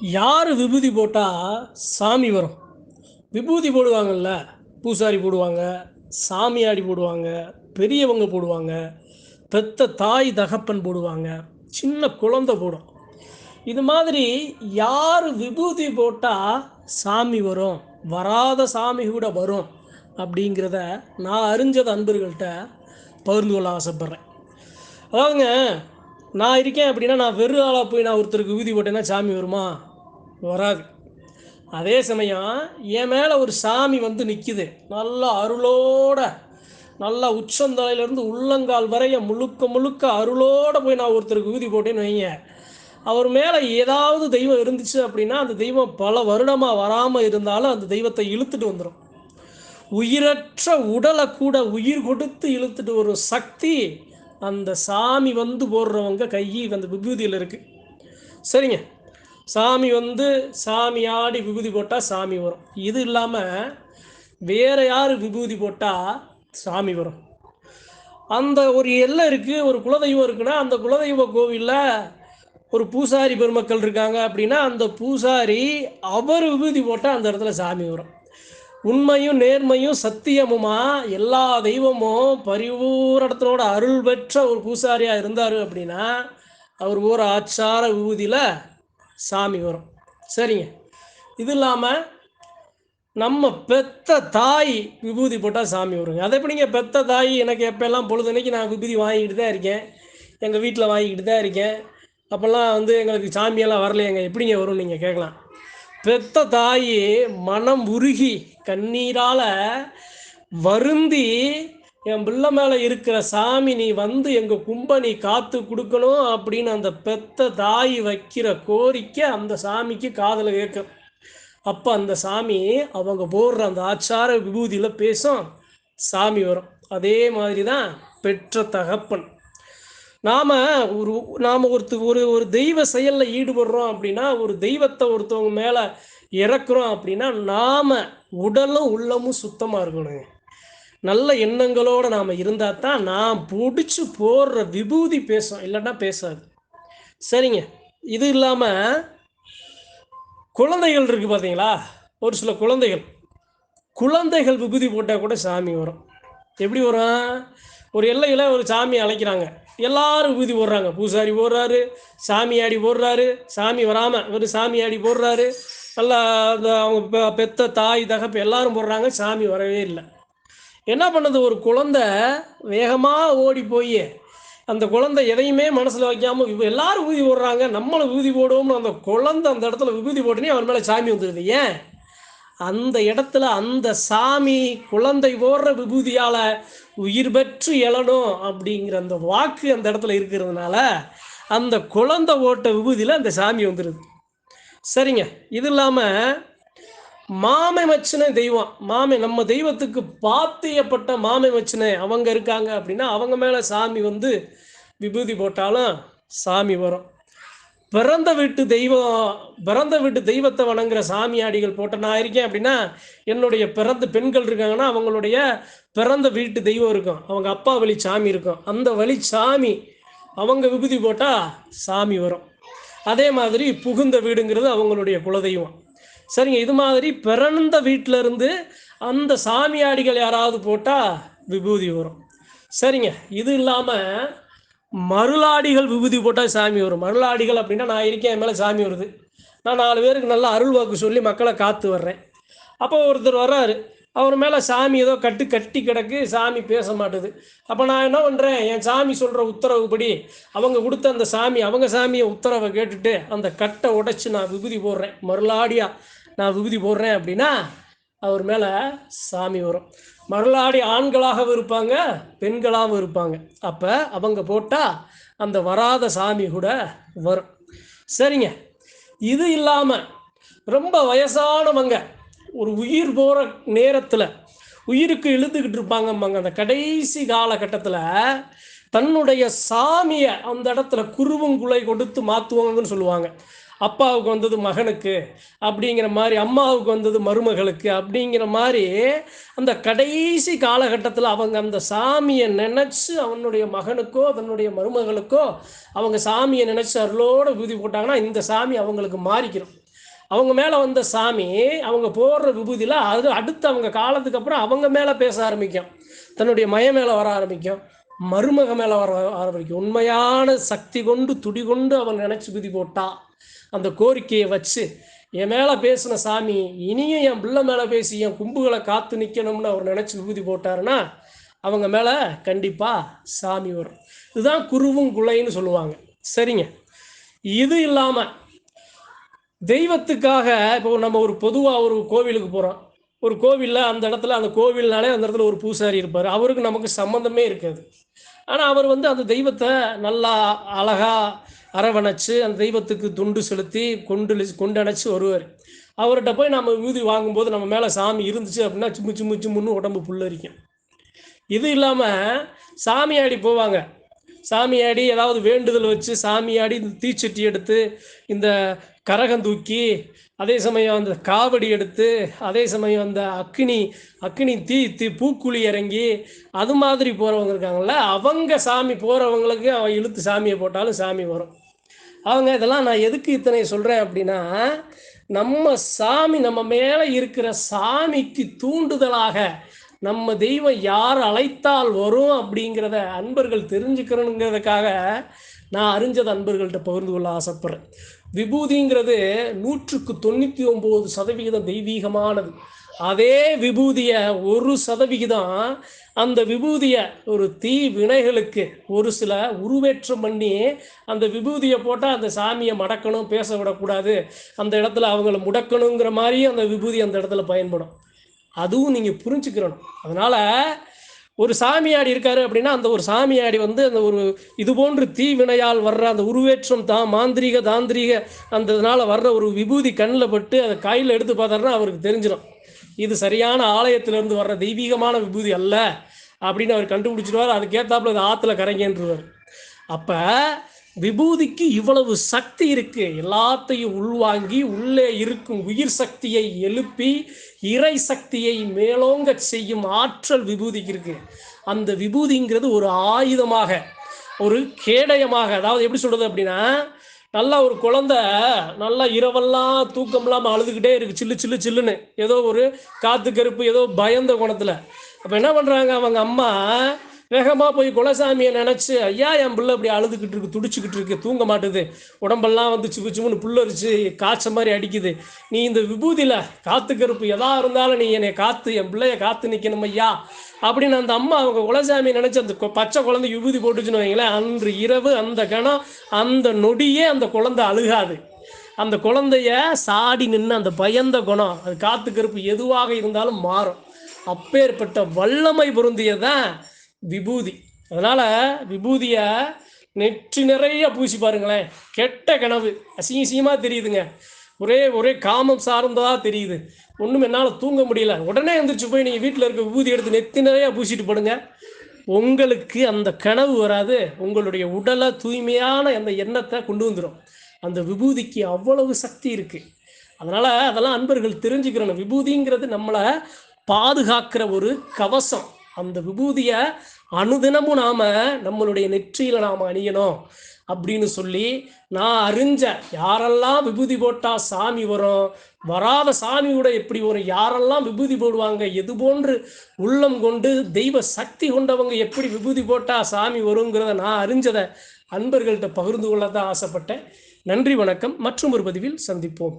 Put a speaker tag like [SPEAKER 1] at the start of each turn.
[SPEAKER 1] யார் விபூதி போட்டால் சாமி வரும்? விபூதி போடுவாங்கல்ல பூசாரி போடுவாங்க சாமியாடி போடுவாங்க பெரியவங்க போடுவாங்க பெத்த தாய் தகப்பன் போடுவாங்க சின்ன குழந்தை போடும். இது மாதிரி யார் விபூதி போட்டால் சாமி வரும்? வராத சாமி கூட வரும் அப்படிங்கிறத நான் அறிஞ்சது அன்பர்கள்ட்ட பகிர்ந்து கொள்ள ஆசைப்பட்றேன். அதாவதுங்க நான் இருக்கேன் அப்படின்னா நான் வெறும் ஆளாக போய் நான் ஒருத்தருக்கு விபூதி போட்டேன்னா சாமி வருமா? வராது. அதே சமயம் என் மேலே ஒரு சாமி வந்து நிற்கிது நல்ல அருளோட நல்லா உச்சந்தலையிலேருந்து உள்ளங்கால் வரைய முழுக்க முழுக்க அருளோடு போய் நான் ஒருத்தருக்கு ஊதி போட்டேன்னு வைங்க. அவர் மேலே ஏதாவது தெய்வம் இருந்துச்சு அப்படின்னா அந்த தெய்வம் பல வருடமாக வராமல் இருந்தாலும் அந்த தெய்வத்தை இழுத்துட்டு வந்துடும் உயிரற்ற உடலை கூட உயிர் கொடுத்து இழுத்துட்டு வரும் சக்தி அந்த சாமி வந்து போடுறவங்க கை அந்த விபூதியில் இருக்குது சரிங்க. சாமி வந்து சாமி ஆடி விபூதி போட்டால் சாமி வரும். இது இல்லாமல் வேறு யார் விபூதி போட்டால் சாமி வரும். அந்த ஒரு எல்லை இருக்குது ஒரு குலதெய்வம் இருக்குன்னா அந்த குலதெய்வ கோவிலில் ஒரு பூசாரி பெருமக்கள் இருக்காங்க அப்படின்னா அந்த பூசாரி அவர் விபூதி போட்டால் அந்த இடத்துல சாமி வரும். உண்மையும் நேர்மையும் சத்தியமுமா? எல்லா தெய்வமும் பரிபூரணத்தோட அருள் பெற்ற ஒரு பூசாரியாக இருந்தார் அப்படின்னா அவர் ஒரு ஆச்சார விபூதியில் சாமி வரும். சரிங்க. இது இல்லாமல் நம்ம பெத்த தாய் விபூதி போட்டால் சாமி வருங்க. அதை எப்படிங்க பெத்த தாய் எனக்கு எப்போல்லாம் பொழுதுனைக்கு நான் விபூதி வாங்கிக்கிட்டு தான் இருக்கேன். எங்கள் வீட்டில் வாங்கிக்கிட்டு தான் இருக்கேன். அப்போல்லாம் வந்து எங்களுக்கு சாமியெல்லாம் வரலையேங்க. எப்படிங்க வரும் நீங்கள் கேட்கலாம். பெத்த தாய் மனம் உருகி கண்ணீரால் வருந்தி என் பிள்ளை மேலே இருக்கிற சாமி நீ வந்து எங்கள் கும்ப நீ காத்து கொடுக்கணும் அப்படின்னு அந்த பெத்த தாய் வைக்கிற கோரிக்கை அந்த சாமிக்கு காதில் கேட்கும். அப்போ அந்த சாமி அவங்க போடுற அந்த ஆச்சார விபூதியில் பேசும். சாமி வரும். அதே மாதிரி தான் பெற்ற தகப்பன். நாம் ஒரு நாம் ஒருத்து ஒரு ஒரு தெய்வ செயலில் ஈடுபடுறோம் அப்படின்னா ஒரு தெய்வத்தை ஒருத்தவங்க மேலே இறக்குறோம் அப்படின்னா நாம் உடலும் உள்ளமும் சுத்தமாக இருக்கணுங்க. நல்ல எண்ணங்களோடு நாம் இருந்தால் தான் நான் பிடிச்சி போடுற விபூதி பேசும். இல்லைன்னா பேசாது. சரிங்க. இது இல்லாமல் குழந்தைகள் இருக்குது பார்த்தீங்களா ஒரு சில குழந்தைகள். குழந்தைகள் விபூதி போட்டால் கூட சாமி வரும். எப்படி வரும்? ஒரு எல்லையில் ஒரு சாமி அழைக்கிறாங்க. எல்லாரும் விபூதி போடுறாங்க. பூசாரி போடுறாரு சாமியாடி போடுறாரு சாமி வராமல் ஒரு சாமியாடி போடுறாரு. நல்லா அந்த அவங்க பெ- பெத்த தாய் தகப்பு எல்லாரும் போடுறாங்க. சாமி வரவே இல்லை. என்ன பண்ணுது? ஒரு குழந்தை வேகமாக ஓடி போய் அந்த குழந்தை எதையுமே மனசில் வைக்காமல் இவ எல்லாரும் விபூதி போடுறாங்க. நம்மளும் விபூதி போடுவோம்னு அந்த குழந்தை அந்த இடத்துல விபூதி போட்டுனே அவன் மேலே சாமி வந்துடுது ஏன்? அந்த இடத்துல அந்த சாமி குழந்தை போடுற விபூதியால் உயிர் பெற்று எழணும் அப்படிங்கிற அந்த வாக்கு அந்த இடத்துல இருக்கிறதுனால அந்த குழந்தை ஓட்ட விபூதியில் அந்த சாமி வந்துடுது சரிங்க. இது இல்லாமல் மாமை மச்சினை தெய்வம். மாமை நம்ம தெய்வத்துக்கு பாத்தியப்பட்ட மாமை மச்சினை அவங்க இருக்காங்க அப்படின்னா அவங்க மேலே சாமி வந்து விபூதி போட்டாலும் சாமி வரும். பிறந்த வீட்டு தெய்வம் பிறந்த வீட்டு தெய்வத்தை வணங்குற சாமியாடிகள் போட்ட நான் இருக்கேன் அப்படின்னா என்னுடைய பிறந்த பெண்கள் இருக்காங்கன்னா அவங்களுடைய பிறந்த வீட்டு தெய்வம் இருக்கும். அவங்க அப்பா வழி சாமி இருக்கும். அந்த வழி சாமி அவங்க விபூதி போட்டால் சாமி வரும். அதே மாதிரி புகுந்த வீடுங்கிறது அவங்களுடைய குலதெய்வம். சரிங்க இது மாதிரி பிறந்த வீட்டில் இருந்து அந்த சாமியாடிகள் யாராவது போட்டால் விபூதி வரும். சரிங்க இது இல்லாமல் மருளாடிகள் விபூதி போட்டால் சாமி வரும். மருளாடிகள் அப்படின்னா நான் இருக்கேன் என் மேலே சாமி வருது. நான் நாலு பேருக்கு நல்லா அருள் வாக்கு சொல்லி மக்களை காத்து வர்றேன். அப்போ ஒருத்தர் வர்றாரு அவர் மேலே சாமி ஏதோ கட்டு கட்டி கிடக்கு சாமி பேச மாட்டுது. அப்போ நான் என்ன பண்ணுறேன் என் சாமி சொல்கிற உத்தரவுப்படி அவங்க கொடுத்த அந்த சாமி அவங்க சாமியை உத்தரவை கேட்டுட்டு அந்த கட்டை உடைச்சி நான் விபூதி போடுறேன். மருளாடியாக நான் விபூதி போடுறேன் அப்படின்னா அவர் மேலே சாமி வரும். மருளாடி ஆண்களாகவும் இருப்பாங்க பெண்களாகவும் இருப்பாங்க. அப்போ அவங்க போட்டால் அந்த வராத சாமி கூட வரும். சரிங்க. இது இல்லாமல் ரொம்ப வயசானவங்க ஒரு உயிர் போகிற நேரத்தில் உயிருக்கு இழுத்துக்கிட்டு இருப்பாங்கம்பாங்க. அந்த கடைசி காலகட்டத்தில் தன்னுடைய சாமியை அந்த இடத்துல குருவங்குலை கொடுத்து மாற்றுவாங்கன்னு சொல்லுவாங்க. அப்பாவுக்கு வந்தது மகனுக்கு அப்படிங்கிற மாதிரி அம்மாவுக்கு வந்தது மருமகளுக்கு அப்படிங்கிற மாதிரி அந்த கடைசி காலகட்டத்தில் அவங்க அந்த சாமியை நினச்சி அவனுடைய மகனுக்கோ தன்னுடைய மருமகளுக்கோ அவங்க சாமியை நினச்சி அருளோடு விபூதி போட்டாங்கன்னா இந்த சாமி அவங்களுக்கு மாறிக்கிறோம் அவங்க மேலே வந்த சாமி அவங்க போடுற விபூதியில் அது அடுத்து அவங்க காலத்துக்கு அப்புறம் அவங்க மேலே பேச ஆரம்பிக்கும். தன்னுடைய மய மேலே வர ஆரம்பிக்கும். மருமக மேலே வர ஆரம்பிக்கும். உண்மையான சக்தி கொண்டு துடி கொண்டு அவன் நினச்சி குதி போட்டா. அந்த கோரிக்கையை வச்சு என் மேலே பேசின சாமி இனியும் என் பிள்ளை மேலே பேசி என் கும்புகளை காத்து நிற்கணும்னு அவர் நினச்சி விபூதி போட்டாருன்னா அவங்க மேலே கண்டிப்பாக சாமி வரும். இதுதான் குருவும் குலைன்னு சொல்லுவாங்க. சரிங்க. இது இல்லாமல் தெய்வத்துக்காக இப்போ நம்ம ஒரு பொதுவாக ஒரு கோவிலுக்கு போகிறோம் ஒரு கோவிலில் அந்த இடத்துல அந்த கோவில்னாலே அந்த இடத்துல ஒரு பூசாரி இருப்பார். அவருக்கு நமக்கு சம்மந்தமே இருக்காது. ஆனால் அவர் வந்து அந்த தெய்வத்தை நல்லா அழகாக அரவணைச்சு அந்த தெய்வத்துக்கு துண்டு செலுத்தி கொண்டு கொண்டணைச்சு வருவார். அவர்கிட்ட போய் நம்ம விபூதி வாங்கும்போது நம்ம மேலே சாமி இருந்துச்சு அப்படின்னா சிம்மு சிம்மு சிம்முன்னு உடம்பு புல்லரிக்கும். இது இல்லாமல் சாமியாடி போவாங்க. சாமியாடி ஏதாவது வேண்டுதல் வச்சு சாமியாடி இந்த தீச்சட்டி எடுத்து இந்த கரகம் தூக்கி அதே சமயம் அந்த காவடி எடுத்து அதே சமயம் அந்த அக்னி அக்னி தீ தீ பூக்குழி இறங்கி அது மாதிரி போகிறவங்க இருக்காங்கல்ல அவங்க சாமி போகிறவங்களுக்கு அவன் இழுத்து சாமியை போட்டாலும் சாமி வரும். அவங்க இதெல்லாம் நான் எதுக்கு இத்தனை சொல்கிறேன் அப்படின்னா நம்ம சாமி நம்ம மேலே இருக்கிற சாமிக்கு தூண்டுதலாக நம்ம தெய்வம் யார் அழைத்தால் வரும் அப்படிங்கிறத அன்பர்கள் தெரிஞ்சுக்கிறனுங்கிறதுக்காக நான் அறிஞ்சது அன்பர்கள்ட்ட பகிர்ந்து கொள்ள ஆசைப்படுறேன். விபூதிங்கிறது நூற்றுக்கு தொண்ணூற்றி ஒம்பது சதவிகிதம் தெய்வீகமானது. அதே விபூதியை ஒரு சதவிகிதம் அந்த விபூதியை ஒரு தீ வினைகளுக்கு ஒரு சில உருவேற்றம் பண்ணி அந்த விபூதியை போட்டால் அந்த சாமியை மடக்கணும் பேச விடக்கூடாது அந்த இடத்துல அவங்கள முடக்கணுங்கிற மாதிரி அந்த விபூதி அந்த இடத்துல பயன்படும். அதுவும் நீங்கள் புரிஞ்சுக்கிறணும். அதனால் ஒரு சாமியாடி இருக்காரு அப்படின்னா அந்த ஒரு சாமியாடி வந்து அந்த ஒரு இது போன்று தீவினையால் வர்ற அந்த உருவேற்றம் தான் மாந்திரிக தாந்திரிக அந்த இதனால் வர்ற ஒரு விபூதி கண்ணில் பட்டு அதை கையில் எடுத்து பார்த்தாருன்னா அவருக்கு தெரிஞ்சிடும் இது சரியான ஆலயத்திலிருந்து வர்ற தெய்வீகமான விபூதி அல்ல அப்படின்னு அவர் கண்டுபிடிச்சிடுவார். அதுக்கேற்றாப்புல அது ஆற்றுல கரைங்கன்றுவார். அப்போ விபூதிக்கு இவ்வளவு சக்தி இருக்கு. எல்லாத்தையும் உள்வாங்கி உள்ளே இருக்கும் உயிர் சக்தியை எழுப்பி இறை சக்தியை மேலோங்க செய்யும் ஆற்றல் விபூதிக்கு இருக்கு. அந்த விபூதிங்கிறது ஒரு ஆயுதமாக ஒரு கேடயமாக அதாவது எப்படி சொல்றது அப்படின்னா நல்லா ஒரு குழந்த நல்லா இரவெல்லாம் தூக்கம் இல்லாமல் அழுதுகிட்டே இருக்கு. சில்லு சில்லு சில்லுன்னு. ஏதோ ஒரு காத்து கருப்பு ஏதோ பயந்த குணத்தில். அப்போ என்ன பண்ணுறாங்க அவங்க அம்மா வேகமாக போய் குலசாமியை நினச்சி ஐயா என் பிள்ளை அப்படி அழுதுகிட்டு இருக்கு துடிச்சுக்கிட்டு இருக்கு தூங்க மாட்டுது. உடம்பெல்லாம் வந்து சிவு சிப்புன்னு புல்லரிச்சு காய்ச்ச மாதிரி அடிக்குது. நீ இந்த விபூதியில் காத்து கருப்பு எதா இருந்தாலும் நீ என்னை காத்து என் பிள்ளைய காத்து நிற்கணும் ஐயா. அப்படின்னு அந்த அம்மா அவங்க குலசாமியை நினச்சி அந்த பச்சை குழந்தை விபூதி போட்டுச்சுன்னு வைங்களேன் அன்று இரவு அந்த கணம் அந்த நொடியே அந்த குழந்தை அழுகாது. அந்த குழந்தைய சாடி நின்று அந்த பயந்த குணம் அது காத்து கருப்பு எதுவாக இருந்தாலும் மாறும். அப்பேற்பட்ட வல்லமை பொருந்தியதான் விபூதி. அதனால் விபூதியை நெற்றி நிறைய பூசி பாருங்களேன். கெட்ட கனவு. அசிங்க அசிங்கமாக தெரியுதுங்க. ஒரே ஒரே காமம் சார்ந்ததாக தெரியுது. ஒன்றும் என்னால் தூங்க முடியல. உடனே எந்திரிச்சு போய் நீங்கள் வீட்டில் இருக்க விபூதி எடுத்து நெத்தி நிறைய பூசிட்டு படுங்க. உங்களுக்கு அந்த கனவு வராது. உங்களுடைய உடலை தூய்மையான அந்த எண்ணத்தை கொண்டு வந்துடும் அந்த விபூதிக்கு அவ்வளவு சக்தி இருக்குது அதனால் அதெல்லாம் அன்பர்கள் தெரிஞ்சுக்கிறணும். விபூதிங்கிறது நம்மளை பாதுகாக்கிற ஒரு கவசம். அந்த விபூதியை அனுதினமும் நாம் நம்மளுடைய நெற்றியில் நாம் அணியணும் அப்படின்னு சொல்லி நான் அறிஞ்ச யாரெல்லாம் விபூதி போட்டால் சாமி வரும் வராத சாமி கூட எப்படி வரும் யாரெல்லாம் விபூதி போடுவாங்க எது போன்று உள்ளம் கொண்டு தெய்வ சக்தி கொண்டவங்க எப்படி விபூதி போட்டால் சாமி வருங்கிறத நான் அறிஞ்சதை அன்பர்கள்ட்ட பகிர்ந்து கொள்ள தான் ஆசைப்பட்டேன். நன்றி வணக்கம். மற்றும் ஒரு பதிவில் சந்திப்போம்.